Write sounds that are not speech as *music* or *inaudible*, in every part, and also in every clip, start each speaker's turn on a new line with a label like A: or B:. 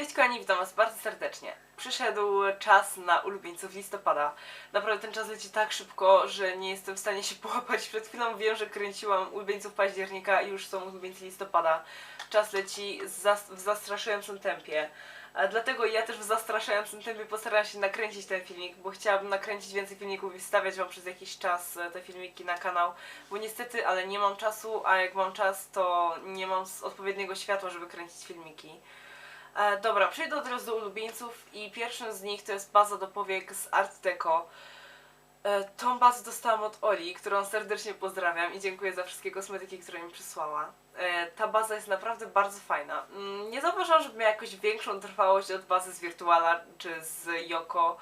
A: Cześć kochani, witam was bardzo serdecznie. Przyszedł czas na ulubieńców listopada. Naprawdę ten czas leci tak szybko, że nie jestem w stanie się *laughs* połapać. Przed chwilą wiem, że kręciłam ulubieńców października i już są ulubieńcy listopada. Czas leci w zastraszającym tempie. Dlatego ja też w zastraszającym tempie postaram się nakręcić ten filmik, bo chciałabym nakręcić więcej filmików i wstawiać wam przez jakiś czas e, te filmiki na kanał, bo niestety, ale nie mam czasu, a jak mam czas, to nie mam odpowiedniego światła, żeby kręcić filmiki. E, dobra, przejdę od razu do ulubieńców i pierwszym z nich to jest baza do powiek z Art Deco. E, tą bazę dostałam od Oli, którą serdecznie pozdrawiam i dziękuję za wszystkie kosmetyki, które mi przysłała. E, ta baza jest naprawdę bardzo fajna. Mm, Nie zauważyłam, żeby miała jakoś większą trwałość od bazy z Virtuala, czy z Yoko,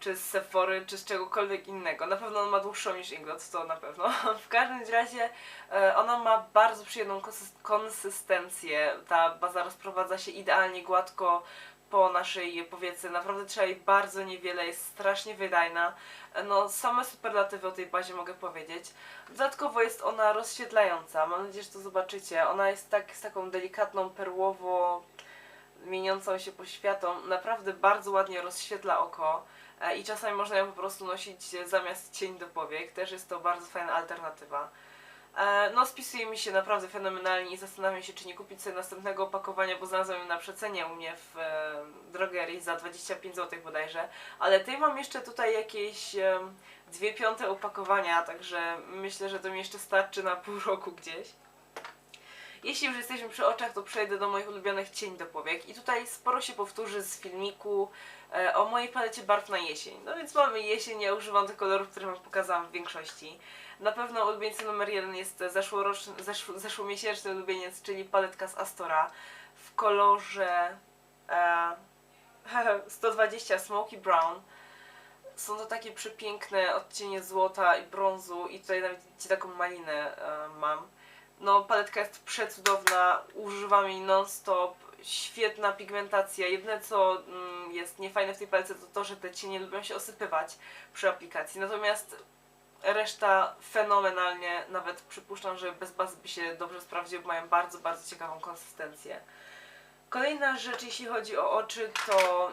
A: czy z Sephory, czy z czegokolwiek innego. Na pewno on ma dłuższą niż Ingot, to na pewno. *laughs* W każdym razie e, ona ma bardzo przyjemną konsys- konsystencję. Ta baza rozprowadza się idealnie gładko po naszej powiece. Naprawdę trzeba jej bardzo niewiele, jest strasznie wydajna. E, No, same superlatywy o tej bazie mogę powiedzieć. Dodatkowo jest ona rozświetlająca. Mam nadzieję, że to zobaczycie. Ona jest tak, z taką delikatną, perłowo mieniącą się poświatą. Naprawdę bardzo ładnie rozświetla oko. E, I czasami można ją po prostu nosić zamiast cień do powiek. Też jest to bardzo fajna alternatywa. E, No, spisuje mi się naprawdę fenomenalnie i zastanawiam się, czy nie kupić sobie następnego opakowania, bo znalazłam ją na przecenie u mnie w e, drogerii za 25 zł bodajże. Ale tej mam jeszcze tutaj jakieś dwie piąte opakowania, także myślę, że to mi jeszcze starczy na pół *laughs* roku gdzieś. Jeśli już jesteśmy przy oczach, to przejdę do moich ulubionych cień do powiek. I tutaj sporo się powtórzy z filmiku e, o mojej palecie barw na jesień. No więc mamy jesień, ja używam tych kolorów, które Wam pokazałam w większości. Na pewno ulubieńcem numer jeden jest zeszłoroczny, zeszł, zeszłomiesięczny ulubieniec, czyli paletka z Astora w kolorze e, *laughs* 120 Smoky Brown. Są to takie przepiękne odcienie złota i brązu i tutaj nawet taką malinę e, mam. No paletka jest przecudowna, używam jej non-stop, świetna pigmentacja. Jedyne co mm, jest niefajne w tej palece to to, że te cienie lubią się osypywać przy aplikacji. Natomiast reszta fenomenalnie, nawet przypuszczam, że bez bazy by się dobrze sprawdziły, mają bardzo, bardzo ciekawą konsystencję. Kolejna rzecz, jeśli chodzi o oczy, to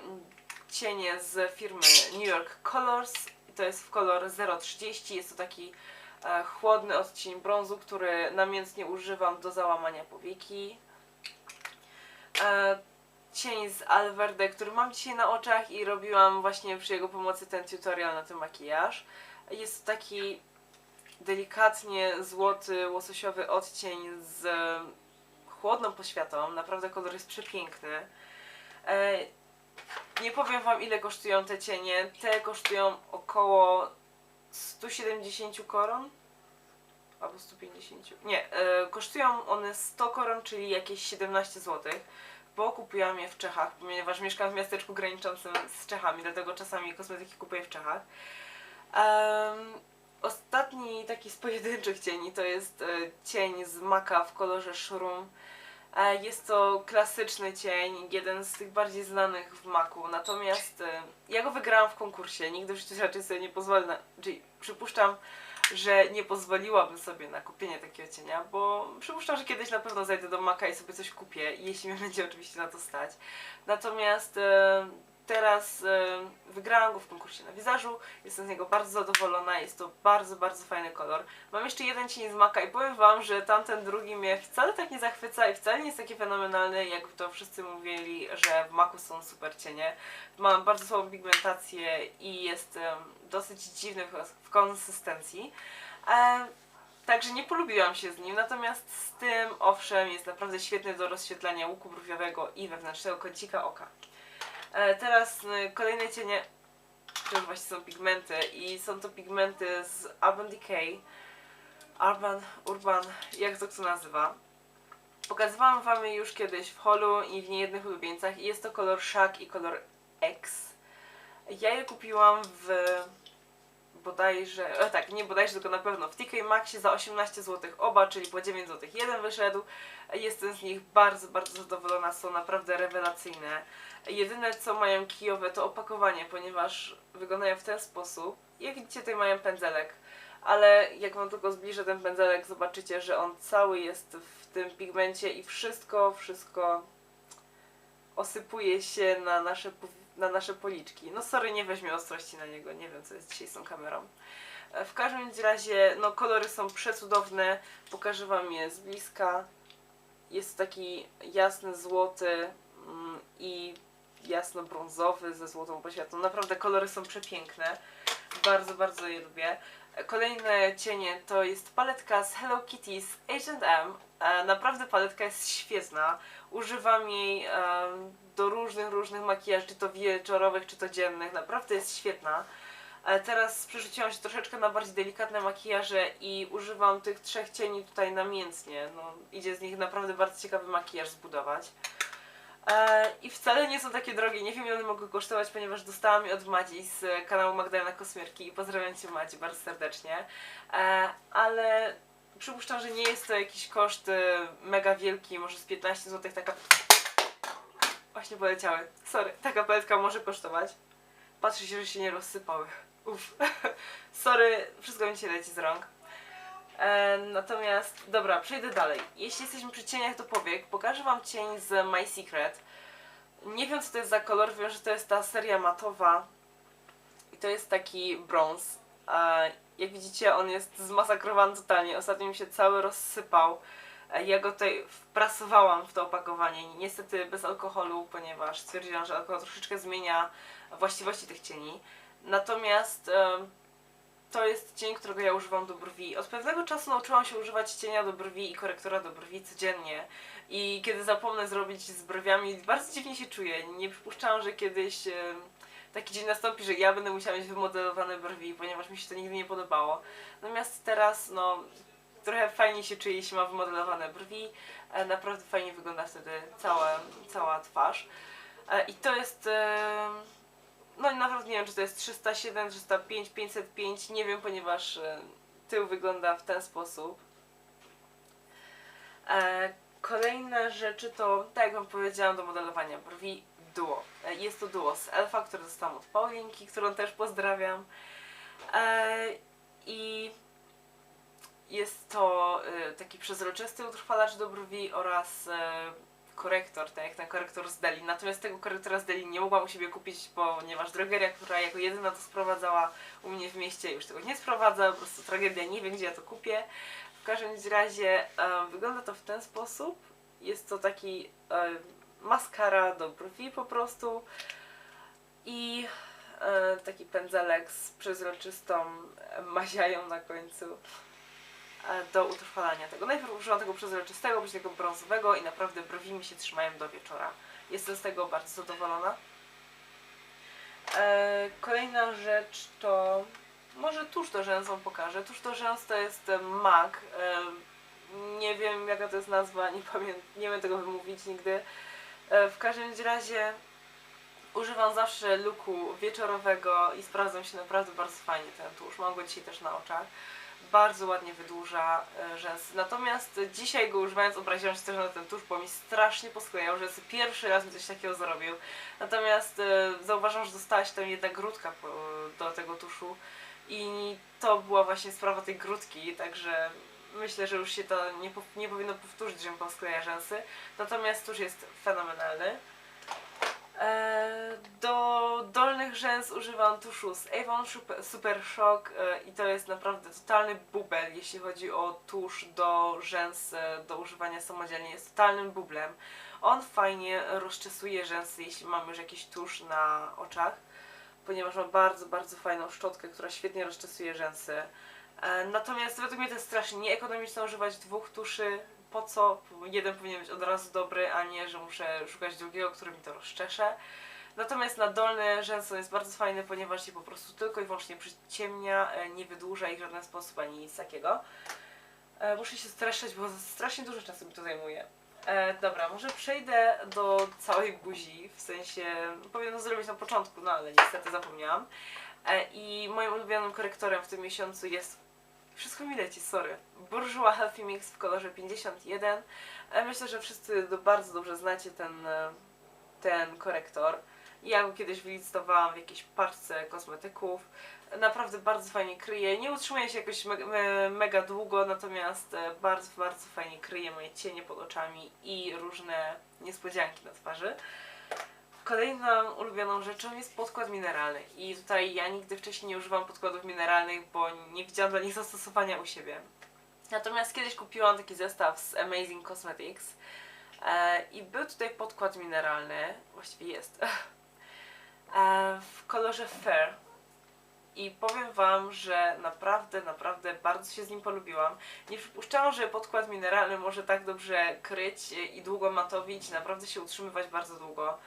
A: cienie z firmy New York Colors. To jest w kolor 030. Jest to taki chłodny odcień brązu, który namiętnie używam do załamania powieki. E, cień z Alverde, który mam dzisiaj na oczach i robiłam właśnie przy jego pomocy ten tutorial na ten makijaż. Jest taki delikatnie złoty, łososiowy odcień z chłodną poświatą. Naprawdę kolor jest przepiękny. E, nie powiem Wam ile kosztują te cienie. Te kosztują około 170 koron. Albo 150. Nie, e, kosztują one 100 koron, czyli jakieś 17 zł. Bo kupiłam je w Czechach, ponieważ mieszkam w miasteczku graniczącym z Czechami, dlatego czasami kosmetyki kupuję w Czechach. Em, ostatni taki z pojedynczych cieni to jest e, cień z maka w kolorze shroom. E, Jest to klasyczny cień, jeden z tych bardziej znanych w maku. Natomiast e, ja go wygrałam w konkursie. Nigdy w życiu raczej sobie nie pozwolę na. Czyli przypuszczam, że nie pozwoliłabym sobie na kupienie takiego cienia, bo przypuszczam, że kiedyś na pewno zajdę do maka i sobie coś kupię, jeśli *laughs* mnie będzie oczywiście na to stać. Natomiast e, teraz e, wygrałam go w konkursie na wizażu, jestem z niego bardzo zadowolona, jest to bardzo, bardzo fajny kolor. Mam jeszcze jeden cień z maka i powiem Wam, że tamten drugi mnie wcale tak nie zachwyca i wcale nie jest taki fenomenalny, jak to wszyscy mówili, że w maku są super cienie. Mam bardzo słabą pigmentację i jest em, dosyć dziwny w, w konsystencji. E, Także nie polubiłam się z nim, natomiast z tym, owszem, jest naprawdę świetny do rozświetlania łuku brwiowego i wewnętrznego kącika oka. E, teraz y, kolejne cienie, to już właśnie są pigmenty i są to pigmenty z Urban Decay. Urban, Urban, jak to kto nazywa. Pokazywałam wam już kiedyś w holu i w niejednych ulubieńcach i jest to kolor Shag i kolor X. Ja je kupiłam w bodajże, e, tak, nie bodajże, tylko na pewno w TK Maxie za 18 zł oba, czyli po 9 zł jeden wyszedł. Jestem z nich bardzo, bardzo zadowolona, są naprawdę rewelacyjne. Jedyne co mają kijowe to opakowanie, ponieważ wyglądają w ten sposób. Jak widzicie tutaj mają pędzelek, ale jak wam tylko zbliżę ten pędzelek zobaczycie, że on cały jest w tym pigmencie i wszystko, wszystko osypuje się na nasze, na nasze policzki. No sorry, nie weźmie ostrości na niego, nie wiem co jest dzisiaj z tą kamerą. E, W każdym razie, no kolory są przecudowne, pokażę wam je z bliska. Jest taki jasny, złoty mm, i jasno-brązowy ze złotą poświatą. Naprawdę kolory są przepiękne. Bardzo, bardzo je lubię. E, Kolejne cienie to jest paletka z Hello Kitty z H&M. E, Naprawdę paletka jest świetna. Używam jej em, do różnych, różnych makijaży, czy to wieczorowych, czy to dziennych. Naprawdę jest świetna. E, Teraz przerzuciłam się troszeczkę na bardziej delikatne makijaże i używam tych trzech cieni tutaj namiętnie. No, idzie z nich naprawdę bardzo ciekawy makijaż zbudować. E, I wcale nie są takie drogie, nie wiem ile one mogły kosztować, ponieważ dostałam je od Madzi z kanału Magdalena Kosmierki i pozdrawiam Cię Madzi bardzo serdecznie. E, ale przypuszczam, że nie jest to jakiś koszt e, mega wielki, może z 15 zł taka... Właśnie poleciały. Sorry, taka paletka może kosztować. Patrzę się, że się nie rozsypały. Uff. *laughs* Sorry, wszystko mi się leci z rąk. E, natomiast, dobra, przejdę dalej. Jeśli jesteśmy przy cieniach do powiek, pokażę Wam cień z My Secret. Nie wiem, co to jest za kolor, wiem, że to jest ta seria matowa. I to jest taki brąz. E, jak widzicie, on jest zmasakrowany totalnie. Ostatnio mi się cały rozsypał. E, Ja go tutaj wprasowałam w to opakowanie. Niestety bez alkoholu, ponieważ stwierdziłam, że alkohol troszeczkę zmienia właściwości tych cieni. Natomiast to jest cień, którego ja używam do brwi. Od pewnego czasu nauczyłam się używać cienia do brwi i korektora do brwi codziennie. I kiedy zapomnę zrobić z brwiami, bardzo dziwnie się czuję. Nie przypuszczałam, że kiedyś taki dzień nastąpi, że ja będę musiała mieć wymodelowane brwi, ponieważ mi się to nigdy nie podobało. Natomiast teraz, no, trochę fajnie się czuję, jeśli ma wymodelowane brwi. E, Naprawdę fajnie wygląda wtedy cała, cała twarz. E, I to jest. No naprawdę nie wiem, czy to jest 307, 305, 505, nie wiem, ponieważ e, tył wygląda w ten sposób. E, kolejne rzeczy to, tak jak wam powiedziałam, do modelowania brwi duo. E, jest to duo z Elfa, które dostałam od Paulinki, którą też pozdrawiam. I jest to taki przezroczysty utrwalacz do brwi oraz korektor, tak jak ten korektor z Deli. Natomiast tego korektora z Deli nie mogłam u siebie kupić, ponieważ drogeria, która jako jedyna to sprowadzała u mnie w mieście, już tego nie sprowadza, po prostu tragedia, nie wiem gdzie ja to kupię. W każdym razie e, wygląda to w ten sposób. Jest to taki e, maskara do brwi po prostu i e, taki pędzelek z przezroczystą maziają na końcu do utrwalania tego. Najpierw użyłam tego przezroczystego, później tego brązowego i naprawdę brwi mi się trzymają do wieczora. Jestem z tego bardzo zadowolona. E, kolejna rzecz to może tuż do rzęs wam pokażę. Tuż do rzęs to jest e, MAC. E, nie wiem jaka to jest nazwa, nie pamiętam, nie wiem tego wymówić nigdy. E, w każdym razie używam zawsze luku wieczorowego i sprawdzam się naprawdę bardzo fajnie ten tusz. Mam go dzisiaj też na oczach. Bardzo ładnie wydłuża e, rzęsy. Natomiast dzisiaj go używając obraziłam się też na ten tusz, bo mi strasznie posklejał rzęsy. Pierwszy raz mi coś takiego zrobił. Natomiast e, zauważam, że dostała się tam jedna grudka do tego tuszu i to była właśnie sprawa tej grudki, także myślę, że już się to nie, nie powinno powtórzyć, że mi poskleja rzęsy. Natomiast tusz jest fenomenalny. E, Do dolnych rzęs używam tuszu z Avon Super- Shock e, i to jest naprawdę totalny bubel, jeśli chodzi o tusz do rzęs e, do używania samodzielnie. Jest totalnym bublem. On fajnie rozczesuje rzęsy, jeśli mamy już jakiś tusz na oczach, ponieważ ma bardzo, bardzo fajną szczotkę, która świetnie rozczesuje rzęsy. Natomiast według mnie to jest strasznie nieekonomiczne używać dwóch tuszy. Po co? Jeden powinien być od razu dobry, a nie, że muszę szukać drugiego, który mi to rozczesze. Natomiast na dolne rzęsy jest bardzo fajny, ponieważ je po prostu tylko i wyłącznie przyciemnia, e, nie wydłuża ich w żaden sposób ani nic takiego. E, Muszę się streszczać, bo strasznie dużo czasu mi to zajmuje. E, dobra, może przejdę do całej buzi, w sensie powinnam zrobić na początku, no ale niestety zapomniałam. E, I moim ulubionym korektorem w tym miesiącu jest wszystko mi leci, sorry. Bourjois Healthy Mix w kolorze 51. E, Myślę, że wszyscy bardzo dobrze znacie ten, e, ten korektor. Ja go kiedyś wylicytowałam w jakiejś paczce kosmetyków. Naprawdę bardzo fajnie kryje. Nie utrzymuje się jakoś me, me, mega długo, natomiast e, bardzo, bardzo fajnie kryje moje cienie pod oczami i różne niespodzianki na twarzy. Kolejną ulubioną rzeczą jest podkład mineralny i tutaj ja nigdy wcześniej nie używam podkładów mineralnych, bo nie widziałam dla nich zastosowania u siebie. Natomiast kiedyś kupiłam taki zestaw z Amazing Cosmetics e, i był tutaj podkład mineralny, właściwie jest, *laughs* e, w kolorze Fair. I powiem Wam, że naprawdę, naprawdę bardzo się z nim polubiłam. Nie przypuszczałam, że podkład mineralny może tak dobrze kryć i długo matowić, naprawdę się utrzymywać bardzo długo.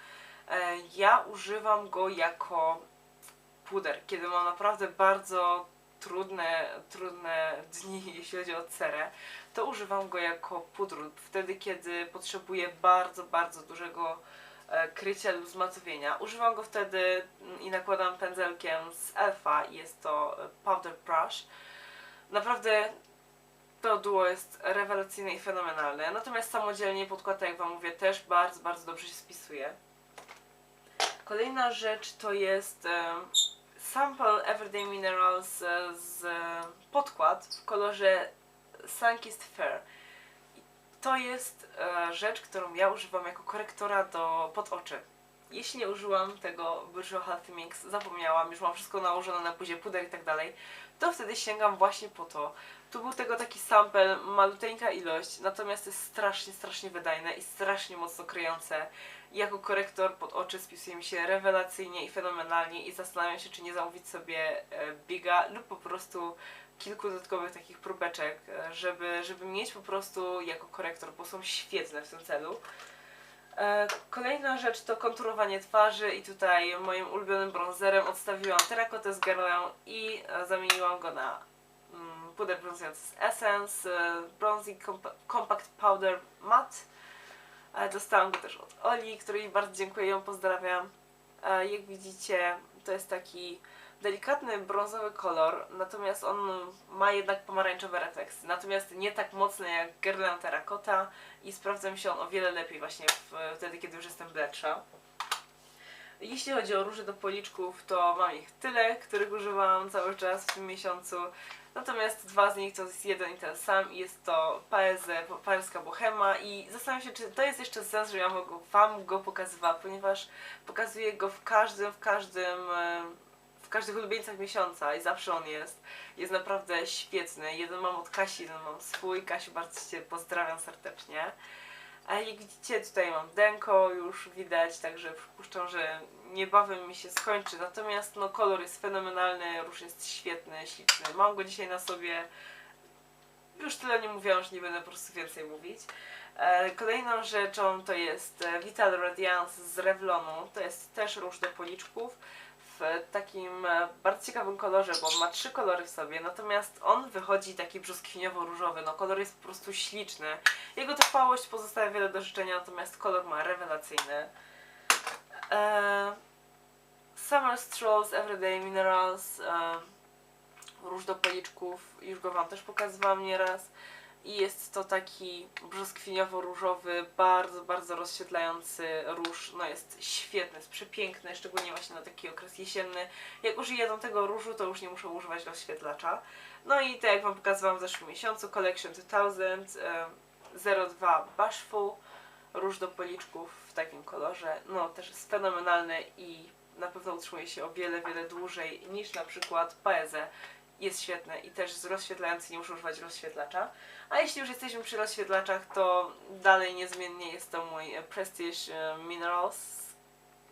A: E, Ja używam go jako puder, kiedy mam naprawdę bardzo trudne, trudne dni, *laughs* jeśli chodzi o cerę, to używam go jako pudru, wtedy kiedy potrzebuję bardzo, bardzo dużego e, krycia lub zmatowienia. Używam go wtedy mm, i nakładam pędzelkiem z Elfa, jest to e, Powder Brush. Naprawdę to duo jest rewelacyjne i fenomenalne, natomiast samodzielnie podkład, tak jak Wam mówię, też bardzo, bardzo dobrze się spisuje. Kolejna rzecz to jest e, Sample Everyday Minerals e, z podkład w kolorze Sunkissed Fair. To jest e, rzecz, którą ja używam jako korektora do pod oczy. Jeśli nie użyłam tego Virtual Healthy Mix, zapomniałam, już mam wszystko nałożone na buzie, puder i tak dalej, to wtedy sięgam właśnie po to. Tu był tego taki sample, maluteńka ilość, natomiast jest strasznie, strasznie wydajne i strasznie mocno kryjące. Jako korektor pod oczy spisuje mi się rewelacyjnie i fenomenalnie i zastanawiam się, czy nie zamówić sobie e, Biga lub po prostu kilku dodatkowych takich próbeczek, e, żeby, żeby mieć po prostu jako korektor, bo są świetne w tym celu. E, Kolejna rzecz to konturowanie twarzy i tutaj moim ulubionym bronzerem odstawiłam Terracotta z Guerlain i e, zamieniłam go na mm, puder brązujący z Essence e, Bronzing Compa- Compact Powder Matte. Dostałam go też od Oli, której bardzo dziękuję, ją pozdrawiam. Jak widzicie, to jest taki delikatny brązowy kolor, natomiast on ma jednak pomarańczowe refleksy. Natomiast nie tak mocne jak Guerlain Terracotta i sprawdza mi się on o wiele lepiej właśnie wtedy, kiedy już jestem bledsza. Jeśli chodzi o róże do policzków, to mam ich tyle, których używałam cały czas w tym miesiącu. Natomiast dwa z nich to jest jeden i ten sam i jest to Paese, paryska bohema i zastanawiam się, czy to jest jeszcze sens, że ja Wam go pokazywała, ponieważ pokazuję go w każdym, w każdym, w każdych ulubieńcach miesiąca i zawsze on jest. Jest naprawdę świetny. Jeden mam od Kasi, jeden mam swój. Kasiu, bardzo Cię pozdrawiam serdecznie. A jak widzicie, tutaj mam denko, już widać, także przypuszczam, że niebawem mi się skończy. Natomiast no, kolor jest fenomenalny, róż jest świetny, śliczny. Mam go dzisiaj na sobie. Już tyle nie mówiłam, że nie będę po prostu więcej mówić. E, Kolejną rzeczą to jest e, Vital Radiance z Revlonu. To jest też róż do policzków w takim e, bardzo ciekawym kolorze, bo on ma trzy kolory w sobie, natomiast on wychodzi taki brzoskwiniowo-różowy. No kolor jest po prostu śliczny. Jego trwałość pozostawia wiele do życzenia, natomiast kolor ma rewelacyjny. E, Summer Strolls Everyday Minerals e, róż do policzków, już go Wam też pokazywałam nieraz. I jest to taki brzoskwiniowo-różowy, bardzo, bardzo rozświetlający róż. No jest świetny, jest przepiękny, szczególnie właśnie na taki okres jesienny. Jak użyję tego różu, to już nie muszę używać rozświetlacza. No i tak jak Wam pokazywałam w zeszłym miesiącu, Collection 2000 e, 02 Bashful, róż do policzków w takim kolorze. No też jest fenomenalny i na pewno utrzymuje się o wiele, wiele dłużej niż na przykład Paese. Jest świetny i też jest rozświetlający, nie muszę używać rozświetlacza. A jeśli już jesteśmy przy rozświetlaczach, to dalej niezmiennie jest to mój e, Prestige e, Minerals.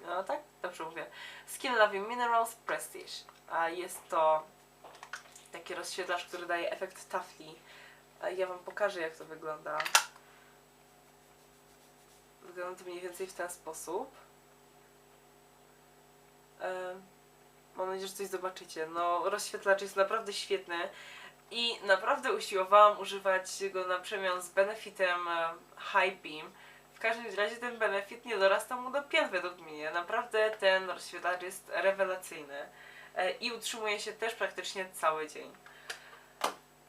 A: No tak? Dobrze mówię. Skin Loving Minerals Prestige. A jest to taki rozświetlacz, który daje efekt tafli. Ja Wam pokażę, jak to wygląda. Wygląda to mniej więcej w ten sposób. E, Mam nadzieję, że coś zobaczycie. No, rozświetlacz jest naprawdę świetny i naprawdę usiłowałam używać go na przemian z benefitem e, High Beam. W każdym razie ten benefit nie dorasta mu do pięt według mnie. Naprawdę ten rozświetlacz jest rewelacyjny e, i utrzymuje się też praktycznie cały dzień.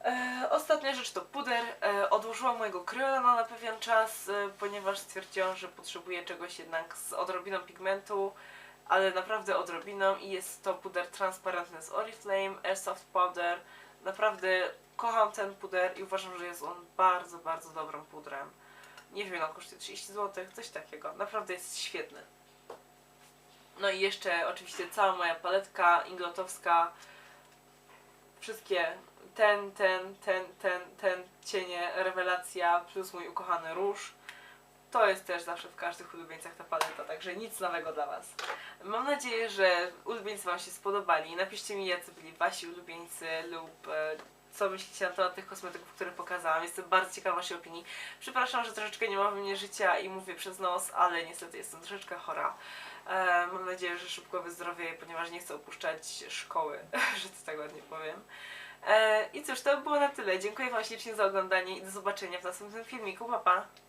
A: E, ostatnia rzecz to puder. Odłożyłam mojego kryolana na pewien czas, ponieważ stwierdziłam, że potrzebuję czegoś jednak z odrobiną pigmentu, ale naprawdę odrobiną i jest to puder transparentny z Oriflame, Airsoft Powder. Naprawdę kocham ten puder i uważam, że jest on bardzo, bardzo dobrym pudrem. Nie wiem, on kosztuje 30 zł, coś takiego. Naprawdę jest świetny. No i jeszcze oczywiście cała moja paletka inglotowska. Wszystkie ten, ten, ten, ten, ten cienie, rewelacja plus mój ukochany róż. To jest też zawsze w każdych ulubieńcach ta paleta, także nic nowego dla Was. Mam nadzieję, że ulubieńcy Wam się spodobali. Napiszcie mi, jacy byli Wasi ulubieńcy lub e, co myślicie na temat tych kosmetyków, które pokazałam. Jestem bardzo ciekawa Waszej opinii. Przepraszam, że troszeczkę nie ma we mnie życia i mówię przez nos, ale niestety jestem troszeczkę chora. E, mam nadzieję, że szybko wyzdrowieję, ponieważ nie chcę opuszczać szkoły, *laughs* że to tak ładnie powiem. E, I cóż, to było na tyle. Dziękuję Wam ślicznie za oglądanie i do zobaczenia w następnym filmiku. Pa, pa!